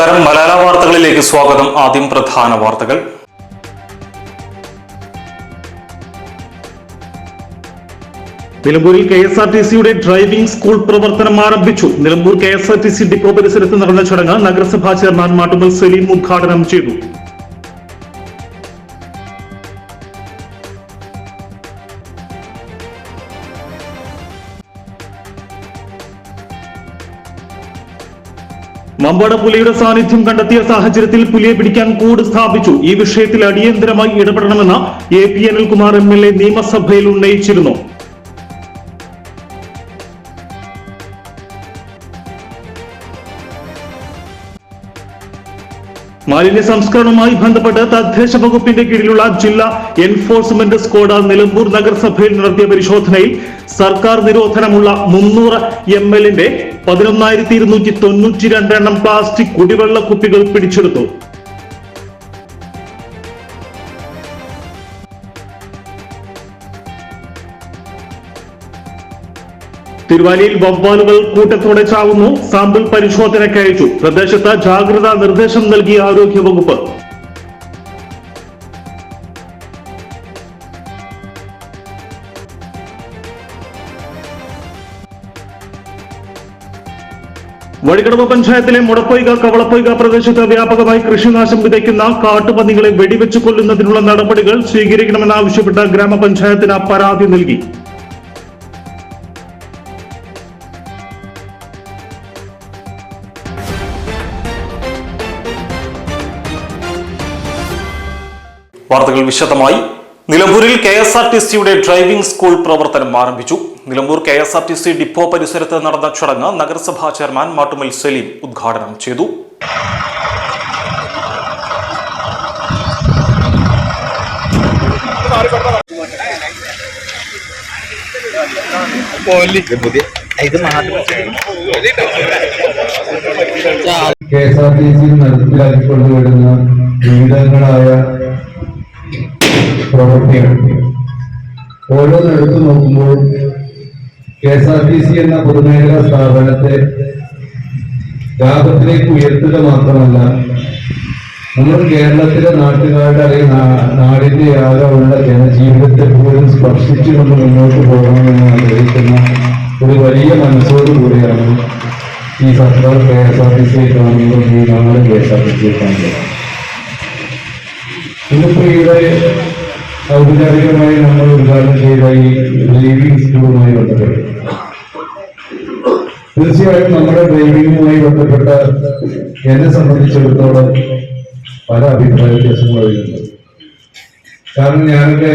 നമസ്കാരം. മലയാള വാർത്തകളിലേക്ക് സ്വാഗതം. ആദ്യം പ്രധാന വാർത്തകൾ. നിലമ്പൂരിൽ കെ എസ് ആർ ടി സിയുടെ ഡ്രൈവിംഗ് സ്കൂൾ പ്രവർത്തനം ആരംഭിച്ചു. Nilambur K S R T C depot പരിസരത്ത് നടന്ന ചടങ്ങ് നഗരസഭാ ചെയർമാൻ മാട്ടുമൽ സലീം ഉദ്ഘാടനം ചെയ്തു. മമ്പാട പുലിയുടെ സാന്നിധ്യം കണ്ടെത്തിയ സാഹചര്യത്തിൽ പുലിയെ പിടിക്കാൻ കൂട് സ്ഥാപിച്ചു. ഈ വിഷയത്തിൽ അടിയന്തരമായി ഇടപെടണമെന്ന് A P Anilkumar M L A നിയമസഭയിൽ ഉന്നയിച്ചിരുന്നു. മാലിന്യ സംസ്കരണവുമായി ബന്ധപ്പെട്ട് തദ്ദേശ വകുപ്പിന്റെ കീഴിലുള്ള ജില്ലാ എൻഫോഴ്സ്മെന്റ് സ്ക്വാഡ് നിലമ്പൂർ നഗരസഭയിൽ നടത്തിയ പരിശോധനയിൽ സർക്കാർ നിരോധനമുള്ള മുന്നൂറ് എം എല്ലിന്റെ പതിനൊന്നായിരത്തി ഇരുന്നൂറ്റി തൊണ്ണൂറ്റി രണ്ട് എണ്ണം പ്ലാസ്റ്റിക് കുടിവെള്ള കുപ്പികൾ പിടിച്ചെടുത്തു. തിരുവാലിയിൽ വവ്വാലുകൾ കൂട്ടത്തോടെ ചാവുന്നു. സാമ്പിൾ പരിശോധനയ്ക്ക് അയച്ചു പ്രദേശത്ത് ജാഗ്രതാ നിർദ്ദേശം നൽകിയ ആരോഗ്യ വകുപ്പ്. വഴിക്കടവ് പഞ്ചായത്തിലെ മുടപ്പൊയ്ക കവളപ്പൊയ്ക പ്രദേശത്ത് വ്യാപകമായി കൃഷിനാശം വിതയ്ക്കുന്ന കാട്ടുപന്നികളെ വെടിവെച്ച് കൊല്ലുന്നതിനുള്ള നടപടികൾ സ്വീകരിക്കണമെന്നാവശ്യപ്പെട്ട് ഗ്രാമപഞ്ചായത്തിന് പരാതി നൽകി. വാർത്തകൾ വിശദമായി. നിലമ്പൂരിൽ കെ എസ് ആർ ടി സിയുടെ ഡ്രൈവിംഗ് സ്കൂൾ പ്രവർത്തനം ആരംഭിച്ചു. Nilambur K S R T C depot പരിസരത്ത് നടന്ന ചടങ്ങ് നഗരസഭാ ചെയർമാൻ മാട്ടുമൽ സലീം ഉദ്ഘാടനം ചെയ്തു. കെ എസ് ആർ ടി സിയിൽ നടപ്പിലാക്കിക്കൊണ്ടുവരുന്ന വിവിധങ്ങളായ പ്രവൃത്തികൾ. ഓരോന്നെടുത്തു നോക്കുമ്പോൾ K S R T C എന്ന പൊതുമേഖലാ സ്ഥാപനത്തെ ലാഭത്തിലേക്ക് ഉയർത്തുക മാത്രമല്ല നമ്മൾ കേരളത്തിലെ നാട്ടുകാരുടെ അല്ലെങ്കിൽ നാടിന്റെ ആകെയുള്ള ജനജീവിതത്തെ പോലും സ്പർശിച്ചുകൊണ്ട് മുന്നോട്ട് പോകണമെന്ന് ആഗ്രഹിക്കുന്ന ഒരു വലിയ മനസ്സോട് കൂടിയാണ് ഈ സർക്കാർ K S R T C കാണുമ്പോൾ ഈ നാട് K S R T C കാണുന്നത് ഇന്നിപ്പോ ഇവിടെ ഔപചാരികമായി നമ്മൾ ഉദ്ഘാടനം ചെയ്ത ഈ ലീവിംഗ് സ്കൂളുമായി ബന്ധപ്പെട്ട് തീർച്ചയായും നമ്മുടെ ഡ്രൈവിംഗുമായി ബന്ധപ്പെട്ട എന്നെ സംബന്ധിച്ചിടത്തോളം പല അഭിപ്രായ വ്യത്യാസങ്ങൾ കാരണം ഞാനൊക്കെ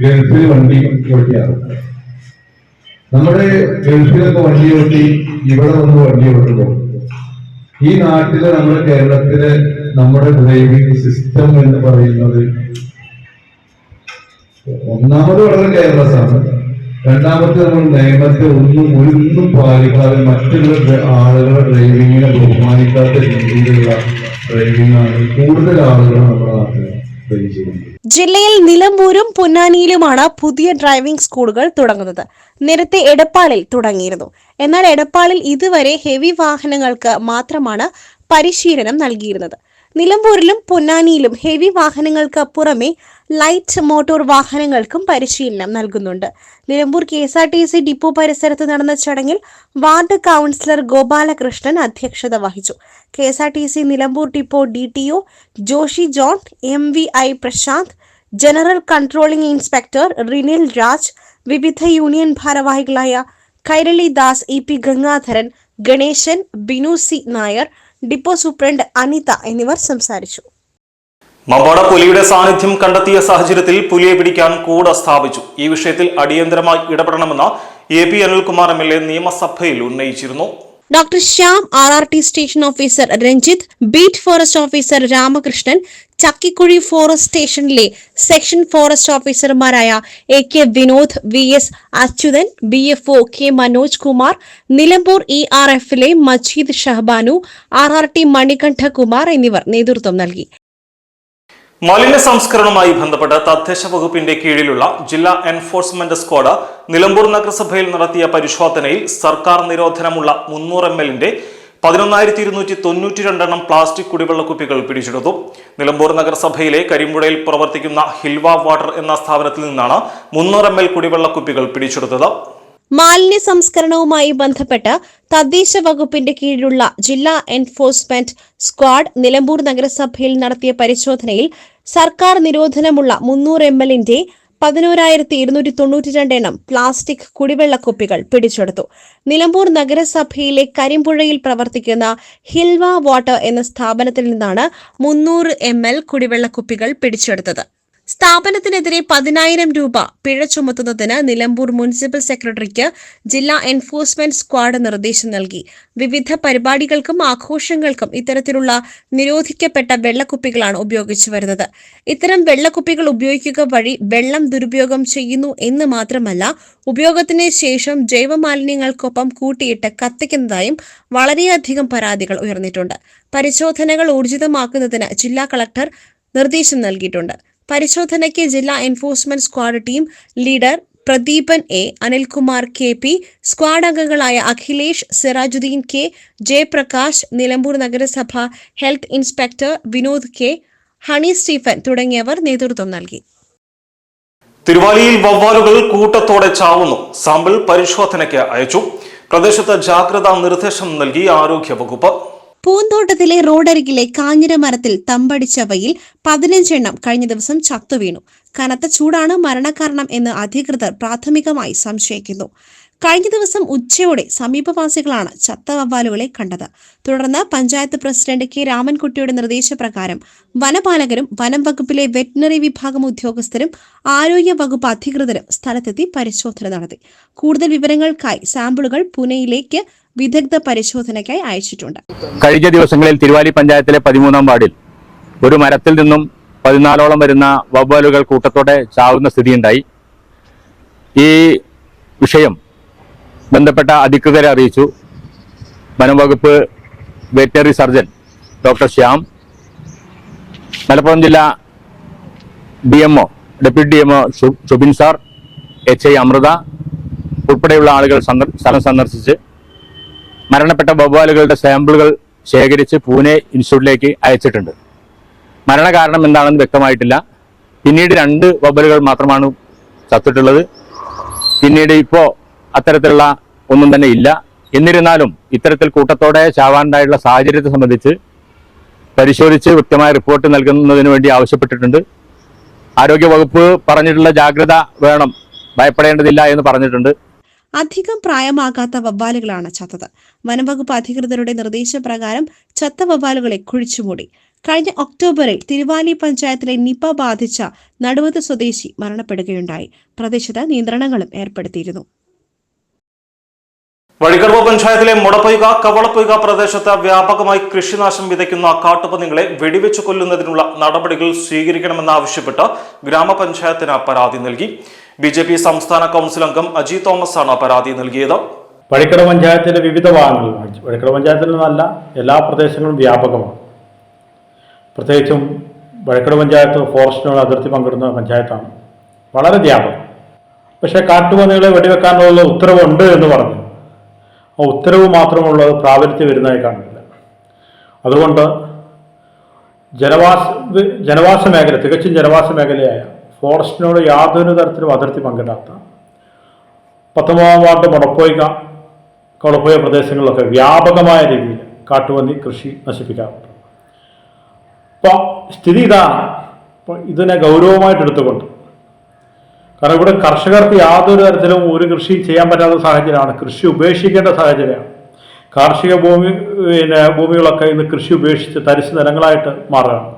ഗൾഫിൽ വണ്ടി ഓടിക്കാറ് നമ്മുടെ ഗൾഫിലൊക്കെ വണ്ടി ഓട്ടി ഇവിടെ വന്ന് വണ്ടി ഓട്ടുമ്പോൾ ഈ നാട്ടിലെ നമ്മുടെ കേരളത്തിലെ നമ്മുടെ ഡ്രൈവിംഗ് സിസ്റ്റം എന്ന് പറയുന്നത് ഒന്നാമത് വളരെ കെയർലെസ് രണ്ടാമത്തെ നമ്മൾ നിയമത്തെ ഒന്നും ഒന്നും പാലിക്കാതെ മറ്റുള്ള ആളുകളെ ഡ്രൈവിങ്ങിനെ ബഹുമാനിക്കാത്ത രീതിയിലുള്ള ഡ്രൈവിംഗ് ആണ് കൂടുതൽ ആളുകൾ നമ്മുടെ നാട്ടിൽ ജില്ലയിൽ നിലമ്പൂരും പൊന്നാനിയിലുമാണ് പുതിയ ഡ്രൈവിംഗ് സ്കൂളുകൾ തുടങ്ങുന്നത്. നേരത്തെ എടപ്പാളിൽ തുടങ്ങിയിരുന്നു. എന്നാൽ എടപ്പാളിൽ ഇതുവരെ ഹെവി വാഹനങ്ങൾക്ക് മാത്രമാണ് പരിശീലനം നൽകിയിരുന്നത്. നിലമ്പൂരിലും പൊന്നാനിയിലും ഹെവി വാഹനങ്ങൾക്ക് പുറമെ ലൈറ്റ് മോട്ടോർ വാഹനങ്ങൾക്കും പരിശീലനം നൽകുന്നുണ്ട്. Nilambur K S R T C depot പരിസരത്ത് നടന്ന ചടങ്ങിൽ വാർഡ് കൗൺസിലർ ഗോപാലകൃഷ്ണൻ അധ്യക്ഷത വഹിച്ചു. K S R T C Nilambur depot D T O Joshy John M V I Prashanth general controlling inspector Rinil Raj വിവിധ union ഭാരവാഹികളായ Kairali Das E P Gangadharan Ganesan Binu C Nair depot superintendent Anitha എന്നിവർ സംസാരിച്ചു. മമ്പാട പുലിയുടെ സാന്നിധ്യം കണ്ടെത്തിയ സാഹചര്യത്തിൽ പുലിയെ പിടിക്കാൻ കൂട സ്ഥാപിച്ചു. ഈ വിഷയത്തിൽ അടിയന്തരമായി ഇടപെടണമെന്ന് A P Anilkumar M L A നിയമസഭയിൽ ഉന്നയിച്ചിരുന്നു. Doctor Shyam R R T station officer Ranjith beat forest officer Ramakrishnan Chakkikuzhi forest സ്റ്റേഷനിലെ സെക്ഷൻ ഫോറസ്റ്റ് ഓഫീസർമാരായ A K Vinod V S Achuthan B F O K Manoj Kumar Nilambur E R എഫിലെ Majeed Shahabanu R R T Manikandakumar എന്നിവർ നേതൃത്വം നൽകി. മാലിന്യ സംസ്കരണവുമായി ബന്ധപ്പെട്ട് തദ്ദേശ വകുപ്പിന്റെ കീഴിലുള്ള ജില്ലാ എൻഫോഴ്സ്മെന്റ് സ്ക്വാഡ് നിലമ്പൂർ നഗരസഭയിൽ നടത്തിയ പരിശോധനയിൽ സർക്കാർ നിരോധനമുള്ള മുന്നൂറ് എം എല്ലിന്റെ പതിനൊന്നായിരത്തി ഇരുന്നൂറ്റി തൊണ്ണൂറ്റി രണ്ടെണ്ണം പ്ലാസ്റ്റിക് കുടിവെള്ള കുപ്പികൾ പിടിച്ചെടുത്തു. നിലമ്പൂർ നഗരസഭയിലെ കരിമ്പുഴയിൽ പ്രവർത്തിക്കുന്ന ഹിൽവ വാട്ടർ എന്ന സ്ഥാപനത്തിൽ നിന്നാണ് മുന്നൂറ് എം എൽ കുടിവെള്ള കുപ്പികൾ പിടിച്ചെടുത്തത്. മാലിന്യ സംസ്കരണവുമായി ബന്ധപ്പെട്ട് തദ്ദേശ വകുപ്പിന്റെ കീഴിലുള്ള ജില്ലാ എൻഫോഴ്സ്മെന്റ് സ്ക്വാഡ് നിലമ്പൂർ നഗരസഭയിൽ നടത്തിയ പരിശോധനയിൽ സർക്കാർ നിരോധനമുള്ള മുന്നൂറ് എം എല്ലിന്റെ പതിനോരായിരത്തി ഇരുന്നൂറ്റി തൊണ്ണൂറ്റി രണ്ട് എണ്ണം പ്ലാസ്റ്റിക് കുടിവെള്ള കുപ്പികൾ പിടിച്ചെടുത്തു. നിലമ്പൂർ നഗരസഭയിലെ കരിമ്പുഴയിൽ പ്രവർത്തിക്കുന്ന ഹിൽവ വാട്ടർ എന്ന സ്ഥാപനത്തിൽ നിന്നാണ് മുന്നൂറ് എം എൽ കുടിവെള്ള കുപ്പികൾ പിടിച്ചെടുത്തത്. സ്ഥാപനത്തിനെതിരെ പതിനായിരം രൂപ പിഴ ചുമത്തുന്നതിന് നിലമ്പൂർ മുനിസിപ്പൽ സെക്രട്ടറിക്ക് ജില്ലാ എൻഫോഴ്സ്മെന്റ് സ്ക്വാഡ് നിർദ്ദേശം നൽകി. വിവിധ പരിപാടികൾക്കും ആഘോഷങ്ങൾക്കും ഇത്തരത്തിലുള്ള നിരോധിക്കപ്പെട്ട വെള്ളക്കുപ്പികളാണ് ഉപയോഗിച്ചു വരുന്നത്. ഇത്തരം വെള്ളക്കുപ്പികൾ ഉപയോഗിക്കുക വഴി വെള്ളം ദുരുപയോഗം ചെയ്യുന്നു എന്ന് മാത്രമല്ല ഉപയോഗത്തിന് ശേഷം ജൈവമാലിന്യങ്ങൾക്കൊപ്പം കൂട്ടിയിട്ട് കത്തിക്കുന്നതായും വളരെയധികം പരാതികൾ ഉയർന്നിട്ടുണ്ട്. പരിശോധനകൾ ഊർജിതമാക്കുന്നതിന് ജില്ലാ കളക്ടർ നിർദ്ദേശം നൽകിയിട്ടുണ്ട്. പരിശോധനയ്ക്ക് ജില്ലാ enforcement squad team leader Pradeepan A Anilkumar K P squad അംഗങ്ങളായ അഖിലേഷ് സിറാജുദ്ദീൻ കെ ജയപ്രകാശ് നിലമ്പൂർ നഗരസഭ health inspector Vinod K Honey Stephen തുടങ്ങിയവർ നേതൃത്വം നൽകി. തിരുവാലിയിൽ വവ്വാലുകൾ കൂട്ടത്തോടെ ചാവുന്നു. സാമ്പിൾ പരിശോധനയ്ക്ക് അയച്ചു. പ്രദേശത്ത് ജാഗ്രതാ നിർദ്ദേശം നൽകി ആരോഗ്യ വകുപ്പ്. പൂന്തോട്ടത്തിലെ റോഡരികിലെ കാഞ്ഞിര മരത്തിൽ തമ്പടിച്ചവയിൽ പതിനഞ്ചെണ്ണം കഴിഞ്ഞ ദിവസം ചത്തുവീണു കനത്ത ചൂടാണ് മരണകാരണം എന്ന് അധികൃതർ പ്രാഥമികമായി സംശയിക്കുന്നു. കഴിഞ്ഞ ദിവസം ഉച്ചയോടെ സമീപവാസികളാണ് ചത്ത വവ്വാലുകളെ കണ്ടത്. തുടർന്ന് പഞ്ചായത്ത് പ്രസിഡന്റ് കെ രാമൻകുട്ടിയുടെ നിർദ്ദേശപ്രകാരം വനപാലകരും വനം വകുപ്പിലെ വെറ്റിനറി വിഭാഗം ഉദ്യോഗസ്ഥരും ആരോഗ്യ വകുപ്പ് അധികൃതരും സ്ഥലത്തെത്തി പരിശോധന നടത്തി. കൂടുതൽ വിവരങ്ങൾക്കായി സാമ്പിളുകൾ പൂനെയിലേക്ക് വിദഗ്ധ പരിശോധനയ്ക്കായി അയച്ചിട്ടുണ്ട്. കഴിഞ്ഞ ദിവസങ്ങളിൽ തിരുവാലി പഞ്ചായത്തിലെ പതിമൂന്നാം വാർഡിൽ ഒരു മരത്തിൽ നിന്നും പതിനാലോളം വരുന്ന വവ്വാലുകൾ കൂട്ടത്തോടെ ചാവുന്ന സ്ഥിതിയുണ്ടായി. ഈ വിഷയം ബന്ധപ്പെട്ട അധികൃതരെ അറിയിച്ചു. വനംവകുപ്പ് veterinary surgeon doctor Shyam Malappuram ജില്ലാ D M O deputy D M O Shubin sir H I Amritha ഉൾപ്പെടെയുള്ള ആളുകൾ സ്ഥലം സന്ദർശിച്ച് മരണപ്പെട്ട വവ്വാലുകളുടെ സാമ്പിളുകൾ ശേഖരിച്ച് പൂനെ ഇൻസ്റ്റിറ്റ്യൂട്ടിലേക്ക് അയച്ചിട്ടുണ്ട്. മരണകാരണം എന്താണെന്ന് വ്യക്തമായിട്ടില്ല. പിന്നീട് രണ്ട് വവ്വാലുകൾ മാത്രമാണ് ചത്തിട്ടുള്ളത്. പിന്നീട് ഇപ്പോൾ അത്തരത്തിലുള്ള ഒന്നും തന്നെ ഇല്ല. എന്നിരുന്നാലും ഇത്തരത്തിൽ കൂട്ടത്തോടെ ചാവാനുണ്ടായിട്ടുള്ള സാഹചര്യത്തെ സംബന്ധിച്ച് പരിശോധിച്ച് വ്യക്തമായ റിപ്പോർട്ട് നൽകുന്നതിന് വേണ്ടി ആവശ്യപ്പെട്ടിട്ടുണ്ട്. ആരോഗ്യവകുപ്പ് പറഞ്ഞിട്ടുള്ള ജാഗ്രത വേണം. ഭയപ്പെടേണ്ടതില്ല എന്ന് പറഞ്ഞിട്ടുണ്ട്. അധികം പ്രായമാകാത്ത വവ്വാലുകളാണ് ചത്തത്. വനംവകുപ്പ് അധികൃതരുടെ നിർദ്ദേശപ്രകാരം ചത്ത വവ്വാലുകളെ കുഴിച്ചുമൂടി. കഴിഞ്ഞ ഒക്ടോബറിൽ തിരുവാലി പഞ്ചായത്തിലെ നിപ ബാധിച്ച നടുവത്ത് സ്വദേശി മരണപ്പെടുകയുണ്ടായി. പ്രദേശത്ത് നിയന്ത്രണങ്ങളും ഏർപ്പെടുത്തിയിരുന്നു. വഴിക്കടവ് പഞ്ചായത്തിലെ മുടപ്പൊയ്ക കവളപ്പൊയ്ക പ്രദേശത്ത് വ്യാപകമായി കൃഷിനാശം വിതയ്ക്കുന്ന കാട്ടുപന്നികളെ വെടിവെച്ച് കൊല്ലുന്നതിനുള്ള നടപടികൾ സ്വീകരിക്കണമെന്നാവശ്യപ്പെട്ട് ഗ്രാമപഞ്ചായത്തിന് പരാതി നൽകി. ബി ജെ പി സംസ്ഥാന കൗൺസിൽ അംഗം അജി തോമസ് ആണ് പരാതി നൽകിയത്. വഴിക്കട പഞ്ചായത്തിലെ വിവിധ ഭാഗങ്ങളിൽ വഴിക്കട പഞ്ചായത്തിൽ നിന്നല്ല എല്ലാ പ്രദേശങ്ങളും വ്യാപകമാണ്. പ്രത്യേകിച്ചും വഴിക്കട പഞ്ചായത്ത് ഫോറസ്റ്റിനോട് അതിർത്തി പങ്കിടുന്ന പഞ്ചായത്താണ്. വളരെ വ്യാപകം. പക്ഷേ കാട്ടുപന്നികളെ വെടിവെക്കാനുള്ള ഉത്തരവുണ്ട് എന്ന് പറഞ്ഞു. ആ ഉത്തരവ് മാത്രമുള്ളത് പ്രാബല്യത്തിൽ വരുന്നതായി കാണുന്നില്ല. അതുകൊണ്ട് ജനവാസ ജനവാസ മേഖല തികച്ചും ജനവാസ മേഖലയായ ഫോറസ്റ്റിനോട് യാതൊരു തരത്തിലും അതിർത്തി പങ്കിടാത്ത പത്തൊമ്പതാം വാർഡ് മുടപ്പോയിക കൊളപ്പോയ പ്രദേശങ്ങളിലൊക്കെ വ്യാപകമായ രീതിയിൽ കാട്ടുപന്നി കൃഷി നശിപ്പിക്കാറുണ്ട്. അപ്പോൾ സ്ഥിതി ഇതാണ് അപ്പോൾ ഇതിനെ ഗൗരവമായിട്ട് എടുത്തുകൊണ്ട്. കാരണം ഇവിടെ കർഷകർക്ക് യാതൊരു തരത്തിലും ഒരു കൃഷിയും ചെയ്യാൻ പറ്റാത്ത സാഹചര്യമാണ്. കൃഷി ഉപേക്ഷിക്കേണ്ട സാഹചര്യമാണ്. കാർഷിക ഭൂമി പിന്നെ ഭൂമികളൊക്കെ ഇന്ന് കൃഷി ഉപേക്ഷിച്ച് തരിശ് നിലങ്ങളായിട്ട് മാറുകയാണ്.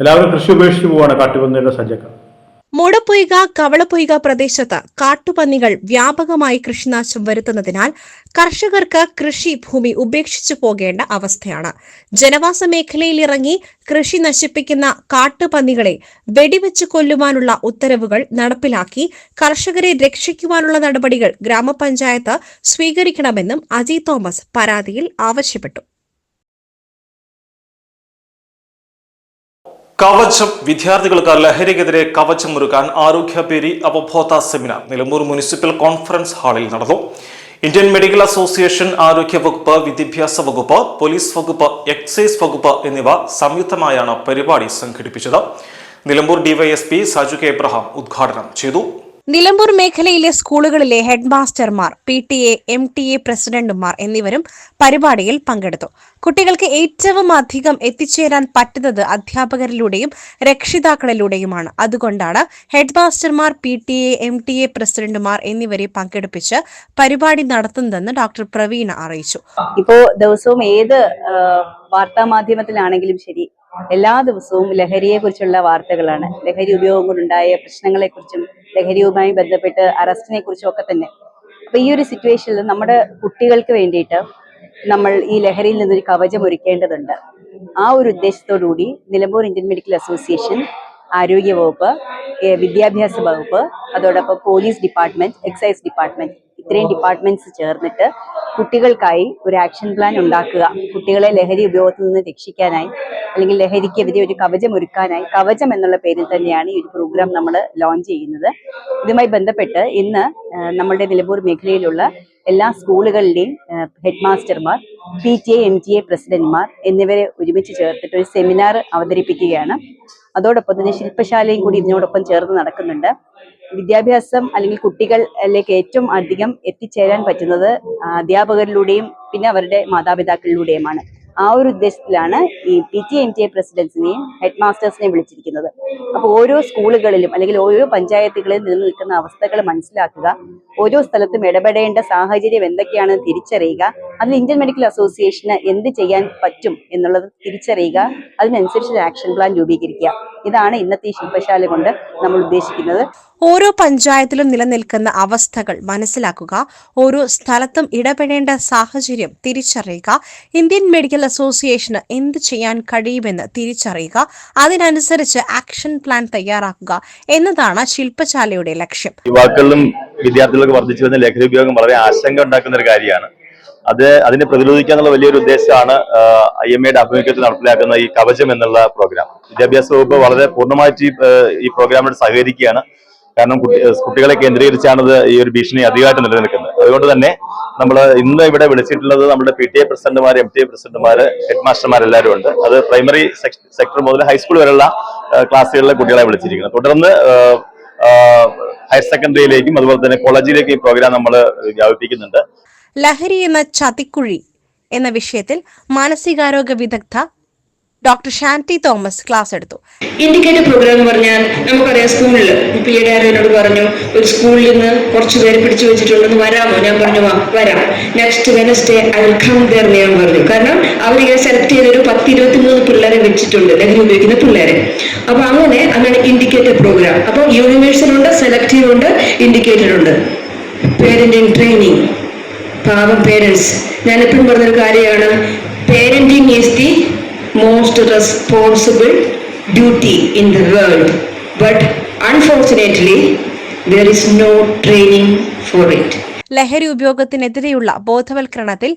എല്ലാവരും കൃഷി ഉപേക്ഷിച്ച് പോവുകയാണ് കാട്ടുപന്നിയുടെ സജ്ജക്കാർ മുടപ്പൊയ്ക കവളപ്പൊയ്ക പ്രദേശത്ത് കാട്ടുപന്നികൾ വ്യാപകമായി കൃഷിനാശം വരുത്തുന്നതിനാൽ കർഷകർക്ക് കൃഷി ഭൂമി ഉപേക്ഷിച്ചു പോകേണ്ട അവസ്ഥയാണ്. ജനവാസ മേഖലയിൽ ഇറങ്ങി കൃഷി നശിപ്പിക്കുന്ന കാട്ടുപന്നികളെ വെടിവെച്ച് കൊല്ലുവാനുള്ള ഉത്തരവുകൾ നടപ്പിലാക്കി കർഷകരെ രക്ഷിക്കുവാനുള്ള നടപടികൾ ഗ്രാമപഞ്ചായത്ത് സ്വീകരിക്കണമെന്നും അജി തോമസ് പരാതിയിൽ ആവശ്യപ്പെട്ടു. കവചം വിദ്യാർത്ഥികൾക്ക് ലഹരിക്കെതിരെ കവചം ഒരുക്കാൻ ആരോഗ്യപേരി അവബോധ സെമിനാർ നിലമ്പൂർ മുനിസിപ്പൽ കോൺഫറൻസ് ഹാളിൽ നടന്നു. ഇന്ത്യൻ മെഡിക്കൽ അസോസിയേഷൻ ആരോഗ്യ വകുപ്പ് വിദ്യാഭ്യാസ വകുപ്പ് പോലീസ് വകുപ്പ് എക്സൈസ് വകുപ്പ് എന്നിവ സംയുക്തമായാണ് പരിപാടി സംഘടിപ്പിച്ചത്. Nilambur DYSP Saju K Abraham ഉദ്ഘാടനം ചെയ്തു. നിലമ്പൂർ മേഖലയിലെ സ്കൂളുകളിലെ ഹെഡ്മാസ്റ്റർമാർ P T A M T A പ്രസിഡന്റുമാർ എന്നിവരും പരിപാടിയിൽ പങ്കെടുത്തു. കുട്ടികൾക്ക് ഏറ്റവും അധികം എത്തിച്ചേരാൻ പറ്റുന്നത് അധ്യാപകരിലൂടെയും രക്ഷിതാക്കളിലൂടെയുമാണ്. അതുകൊണ്ടാണ് ഹെഡ്മാസ്റ്റർമാർ P T A M T A പ്രസിഡന്റുമാർ എന്നിവരെ പങ്കെടുപ്പിച്ച് പരിപാടി നടത്തുന്നതെന്ന് ഡോക്ടർ പ്രവീണ അറിയിച്ചു. ഇപ്പോ ദിവസവും ഏത് വാർത്താ മാധ്യമത്തിലാണെങ്കിലും ശരി എല്ലാ ദിവസവും ലഹരിയെ കുറിച്ചുള്ള വാർത്തകളാണ്. ലഹരി ഉപയോഗം കൊണ്ടുണ്ടായ പ്രശ്നങ്ങളെ കുറിച്ചും ലഹരിയുമായി ബന്ധപ്പെട്ട് അറസ്റ്റിനെ കുറിച്ചും ഒക്കെ തന്നെ. അപ്പൊ ഈ ഒരു സിറ്റുവേഷനിൽ നമ്മുടെ കുട്ടികൾക്ക് വേണ്ടിയിട്ട് നമ്മൾ ഈ ലഹരിയിൽ നിന്നൊരു കവചം ഒരുക്കേണ്ടതുണ്ട്. ആ ഒരു ഉദ്ദേശത്തോടുകൂടി നിലമ്പൂർ ഇന്ത്യൻ മെഡിക്കൽ അസോസിയേഷൻ ആരോഗ്യ വകുപ്പ് വിദ്യാഭ്യാസ വകുപ്പ് അതോടൊപ്പം പോലീസ് ഡിപ്പാർട്ട്മെന്റ് എക്സൈസ് ഡിപ്പാർട്ട്മെന്റ് ഇത്രയും ഡിപ്പാർട്ട്മെന്റ്സ് ചേർന്നിട്ട് കുട്ടികൾക്കായി ഒരു ആക്ഷൻ പ്ലാൻ ഉണ്ടാക്കുക. കുട്ടികളെ ലഹരി ഉപയോഗത്തിൽ നിന്ന് രക്ഷിക്കാനായി അല്ലെങ്കിൽ ലഹരിക്കെതിരെ ഒരു കവചം ഒരുക്കാനായി കവചം എന്നുള്ള പേരിൽ തന്നെയാണ് ഈ ഒരു പ്രോഗ്രാം നമ്മൾ ലോഞ്ച് ചെയ്യുന്നത്. ഇതുമായി ബന്ധപ്പെട്ട് ഇന്ന് നമ്മുടെ നിലമ്പൂർ മേഖലയിലുള്ള എല്ലാ സ്കൂളുകളിലെയും head മാസ്റ്റർമാർ P T A M T A പ്രസിഡന്റ്മാർ എന്നിവരെ ഒരുമിച്ച് ചേർത്തിട്ട് ഒരു സെമിനാർ അവതരിപ്പിക്കുകയാണ്. അതോടൊപ്പം തന്നെ ശില്പശാലയും കൂടി ഇതിനോടൊപ്പം ചേർന്ന് നടക്കുന്നുണ്ട്. വിദ്യാഭ്യാസം അല്ലെങ്കിൽ കുട്ടികളിലേക്ക് ഏറ്റവും അധികം എത്തിച്ചേരാൻ പറ്റുന്നത് അധ്യാപകരിലൂടെയും പിന്നെ അവരുടെ മാതാപിതാക്കളിലൂടെയുമാണ്. ആ ഒരു ഉദ്ദേശത്തിലാണ് ഈ P T M T A പ്രസിഡൻസിനെയും head മാസ്റ്റേഴ്സിനെയും വിളിച്ചിരിക്കുന്നത്. അപ്പോൾ ഓരോ സ്കൂളുകളിലും അല്ലെങ്കിൽ ഓരോ പഞ്ചായത്തുകളിലും നിലനിൽക്കുന്ന അവസ്ഥകൾ മനസ്സിലാക്കുക. ഓരോ സ്ഥലത്തും ഇടപെടേണ്ട സാഹചര്യം എന്തൊക്കെയാണെന്ന് തിരിച്ചറിയുക. അതിൽ ഇന്ത്യൻ മെഡിക്കൽ അസോസിയേഷന് എന്ത് ചെയ്യാൻ പറ്റും എന്നുള്ളത് തിരിച്ചറിയുക അതിനനുസരിച്ച് ഒരു ആക്ഷൻ പ്ലാൻ രൂപീകരിക്കുക. ഇതാണ് ഇന്നത്തെ ഈ ശില്പശാല കൊണ്ട് നമ്മൾ ഉദ്ദേശിക്കുന്നത്. ഓരോ പഞ്ചായത്തിലും നിലനിൽക്കുന്ന അവസ്ഥകൾ മനസ്സിലാക്കുക ഓരോ സ്ഥലത്തും ഇടപെടേണ്ട സാഹചര്യം തിരിച്ചറിയുക ഇന്ത്യൻ മെഡിക്കൽ അസോസിയേഷന് എന്ത് ചെയ്യാൻ കഴിയുമെന്ന് തിരിച്ചറിയുക അതിനനുസരിച്ച് ആക്ഷൻ പ്ലാൻ തയ്യാറാക്കുക എന്നതാണ് ശില്പശാലയുടെ ലക്ഷ്യം. യുവാക്കളിലും വിദ്യാർത്ഥികൾക്ക് വർദ്ധിച്ചു വരുന്ന ലഹരി ഉപയോഗം വളരെ ആശങ്ക ഉണ്ടാക്കുന്ന ഒരു കാര്യമാണ്. അത് അതിനെ പ്രതിരോധിക്കാന്നുള്ള വലിയൊരു ഉദ്ദേശമാണ് ഐ എം എയുടെ ആഭിമുഖ്യത്തിൽ നടപ്പിലാക്കുന്ന ഈ കവചം എന്നുള്ള പ്രോഗ്രാം വിദ്യാഭ്യാസ വകുപ്പ് വളരെ പൂർണമായിട്ട് ഈ, പ്രോഗ്രാമിനോട് സഹകരിക്കുകയാണ്. കാരണം കുട്ടികളെ കേന്ദ്രീകരിച്ചാണ് ഈ ഒരു ഭീഷണി അധികമായിട്ട് നിലനിൽക്കുന്നത്. അതുകൊണ്ട് തന്നെ നമ്മൾ ഇന്ന് ഇവിടെ വിളിച്ചിട്ടുള്ളത് നമ്മുടെ പി ടി എ പ്രസിഡന്റുമാർ എം ടി എ പ്രസിഡന്റുമാർ ഹെഡ് മാസ്റ്റർമാർ എല്ലാവരും ഉണ്ട്. അത് പ്രൈമറി സെക്ടർ മുതൽ ഹൈസ്കൂൾ വരെയുള്ള ക്ലാസ്സുകളിലെ കുട്ടികളെ വിളിച്ചിരിക്കുന്നത് തുടർന്ന് ഹയർ സെക്കൻഡറിയിലേക്കും അതുപോലെ തന്നെ കോളേജിലേക്കും ഈ പ്രോഗ്രാം നമ്മൾ വ്യാപിപ്പിക്കുന്നുണ്ട്. ലഹരി എന്ന ചതിക്കുഴി എന്ന വിഷയത്തിൽ മാനസികാരോഗ്യ വിദഗ്ധ ഡോക്ടർ ഷാന്റി തോമസ് ക്ലാസ് എടുത്തു. ഇൻഡിക്കേറ്റർ പ്രോഗ്രാം എന്ന് പറഞ്ഞാൽ നമുക്കറിയാം സ്കൂളിൽ പിന്നീട് എന്നോട് പറഞ്ഞു ഒരു സ്കൂളിൽ നിന്ന് കുറച്ച് പേര് പിടിച്ചു വെച്ചിട്ടുണ്ടെന്ന് വരാമോ? ഞാൻ പറഞ്ഞു വരാം. Next Wednesday I will come there ഞാൻ പറഞ്ഞു. കാരണം അവരിങ്ങനെ സെലക്ട് ചെയ്ത ഒരു പത്ത് ഇരുപത്തി മൂന്ന് പിള്ളേരെ വെച്ചിട്ടുണ്ട് ലഹരി ഉപയോഗിക്കുന്ന പിള്ളേരെ. അപ്പൊ അങ്ങനെ അങ്ങനെ ഇൻഡിക്കേറ്റർ പ്രോഗ്രാം അപ്പൊ യൂണിവേഴ്സൽ ഉണ്ട് സെലക്റ്റീവ് ഉണ്ട് ഇൻഡിക്കേറ്റർ ഉണ്ട്. പേരന്റിങ് ട്രെയിനിങ് പാവം പേരൻസ് ഞാൻ പറഞ്ഞൊരു കാര്യമാണ്. Parenting is the most responsible duty in the world but unfortunately there is no training for it ലഹരി ഉപയോഗത്തിനെതിരെയുള്ള ബോധവൽക്കരണത്തിൽ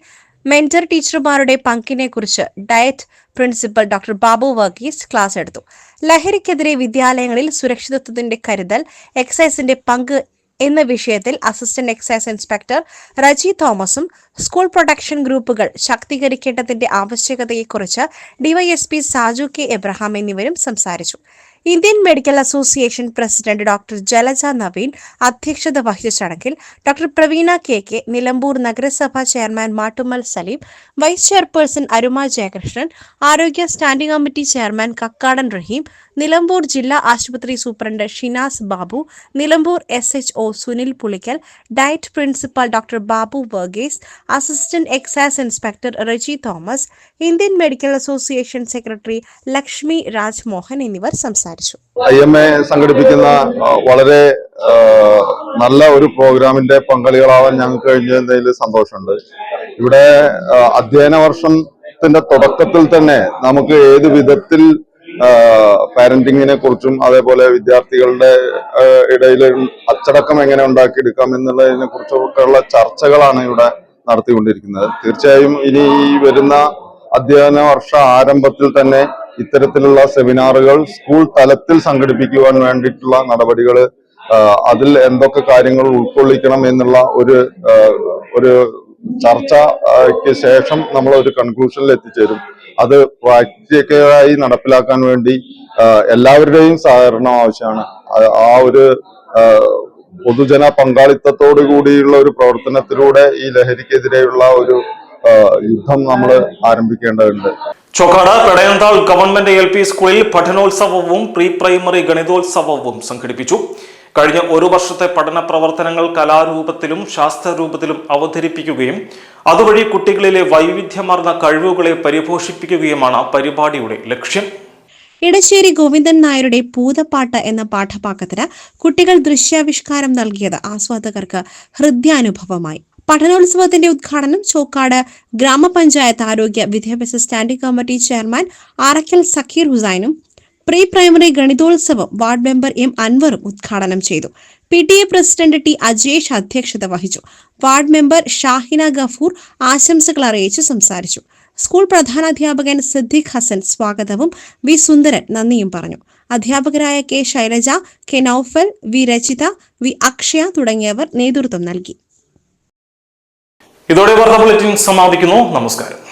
മെന്റർ ടീച്ചർമാരുടെ പങ്കിനെ കുറിച്ച് DIET principal doctor Babu Varghese class എടുത്തു. ലഹരിക്കെതിരെ വിദ്യാലയങ്ങളിൽ സുരക്ഷിതത്വത്തിന്റെ കരുതൽ എക്സൈസിന്റെ പങ്ക് എന്ന വിഷയത്തിൽ അസിസ്റ്റന്റ് എക്സൈസ് ഇൻസ്പെക്ടർ റജി തോമസും സ്കൂൾ പ്രൊട്ടക്ഷൻ ഗ്രൂപ്പുകൾ ശാക്തീകരിക്കേണ്ടതിന്റെ ആവശ്യകതയെക്കുറിച്ച് ഡിവൈഎസ്പി സാജു കെ എബ്രഹാം എന്നിവരും സംസാരിച്ചു. Indian medical association president doctor Jalaja Naveen അധ്യക്ഷത വഹിച്ച ചടങ്ങിൽ doctor Praveena K K Nilambur നഗരസഭാ chairman Mattumal Saleem vice chairperson Aruma Jayakrishnan ആരോഗ്യ standing committee chairman Kakkadan Raheem Nilambur ജില്ലാ ആശുപത്രി superintendent Shinas Babu Nilambur S H O Sunil Pulickal DIET principal doctor Babu Varghese assistant excise inspector Reji Thomas Indian medical association secretary Lakshmi Rajmohan എന്നിവർ സംസാരിച്ചു. I M A സംഘടിപ്പിക്കുന്ന വളരെ നല്ല ഒരു പ്രോഗ്രാമിന്റെ പങ്കാളികളാവാൻ ഞങ്ങൾക്ക് കഴിഞ്ഞതിൽ സന്തോഷമുണ്ട്. ഇവിടെ അധ്യയന വർഷത്തിന്റെ തുടക്കത്തിൽ തന്നെ നമുക്ക് ഏത് വിധത്തിൽ പാരന്റിങ്ങിനെ കുറിച്ചും അതേപോലെ വിദ്യാർത്ഥികളുടെ ഇടയിൽ അച്ചടക്കം എങ്ങനെ ഉണ്ടാക്കിയെടുക്കാം എന്നുള്ളതിനെ കുറിച്ചൊക്കെയുള്ള ചർച്ചകളാണ് ഇവിടെ നടത്തിക്കൊണ്ടിരിക്കുന്നത്. തീർച്ചയായും ഇനി ഈ വരുന്ന അധ്യയന വർഷ ആരംഭത്തിൽ തന്നെ ഇത്തരത്തിലുള്ള സെമിനാറുകൾ സ്കൂൾ തലത്തിൽ സംഘടിപ്പിക്കുവാൻ വേണ്ടിയിട്ടുള്ള നടപടികൾ അതിൽ എന്തൊക്കെ കാര്യങ്ങൾ ഉൾക്കൊള്ളിക്കണം എന്നുള്ള ഒരു ഒരു ചർച്ചയ്ക്ക് ശേഷം നമ്മൾ ഒരു കൺക്ലൂഷനിൽ എത്തിച്ചേരും. അത് പ്രാക്ടിക്കലായി നടപ്പിലാക്കാൻ വേണ്ടി എല്ലാവരുടെയും സഹകരണം ആവശ്യമാണ്. ആ- ഒരു പൊതുജന പങ്കാളിത്തത്തോടു കൂടിയുള്ള ഒരു പ്രവർത്തനത്തിലൂടെ ഈ ലഹരിക്കെതിരെയുള്ള ഒരു യുദ്ധം നമ്മൾ ആരംഭിക്കേണ്ടതുണ്ട്. Chokkad Pedayanthal government L P സ്കൂളിൽ പഠനോത്സവവും പ്രീ പ്രൈമറി ഗണിതോത്സവവും സംഘടിപ്പിച്ചു. കഴിഞ്ഞ ഒരു വർഷത്തെ പഠന പ്രവർത്തനങ്ങൾ കലാരൂപത്തിലും ശാസ്ത്രരൂപത്തിലും അവതരിപ്പിക്കുകയും അതുവഴി കുട്ടികളിലെ വൈവിധ്യമാർന്ന കഴിവുകളെ പരിപോഷിപ്പിക്കുകയുമാണ് പരിപാടിയുടെ ലക്ഷ്യം. ഇടശ്ശേരി ഗോവിന്ദൻ നായരുടെ പൂതപ്പാട്ട് എന്ന പാഠഭാഗത്തിന് കുട്ടികൾ ദൃശ്യാവിഷ്കാരം നൽകിയത് ആസ്വാദകർക്ക് ഹൃദ്യാനുഭവമായി. പഠനോത്സവത്തിന്റെ ഉദ്ഘാടനം ചോക്കാട് ഗ്രാമപഞ്ചായത്ത് ആരോഗ്യ വിദ്യാഭ്യാസ standing committee chairman Arakkal Sakkir ഹുസൈനും pre primary ഗണിതോത്സവം വാർഡ് മെമ്പർ എം അൻവറും ഉദ്ഘാടനം ചെയ്തു. P T A president T Ajesh അധ്യക്ഷത വഹിച്ചു. വാർഡ് മെമ്പർ ഷാഹിന ഗഫൂർ ആശംസകൾ അറിയിച്ച് സംസാരിച്ചു. സ്കൂൾ പ്രധാനാധ്യാപകൻ സിദ്ദിഖ് ഹസൻ സ്വാഗതവും വി സുന്ദരൻ നന്ദിയും പറഞ്ഞു. അധ്യാപകരായ K Shailaja K Noufal V Rachitha V Akshaya തുടങ്ങിയവർ നേതൃത്വം നൽകി. ഇതോടെ വാർത്താ ബുള്ളറ്റിൻ സമാപിക്കുന്നു. നമസ്കാരം.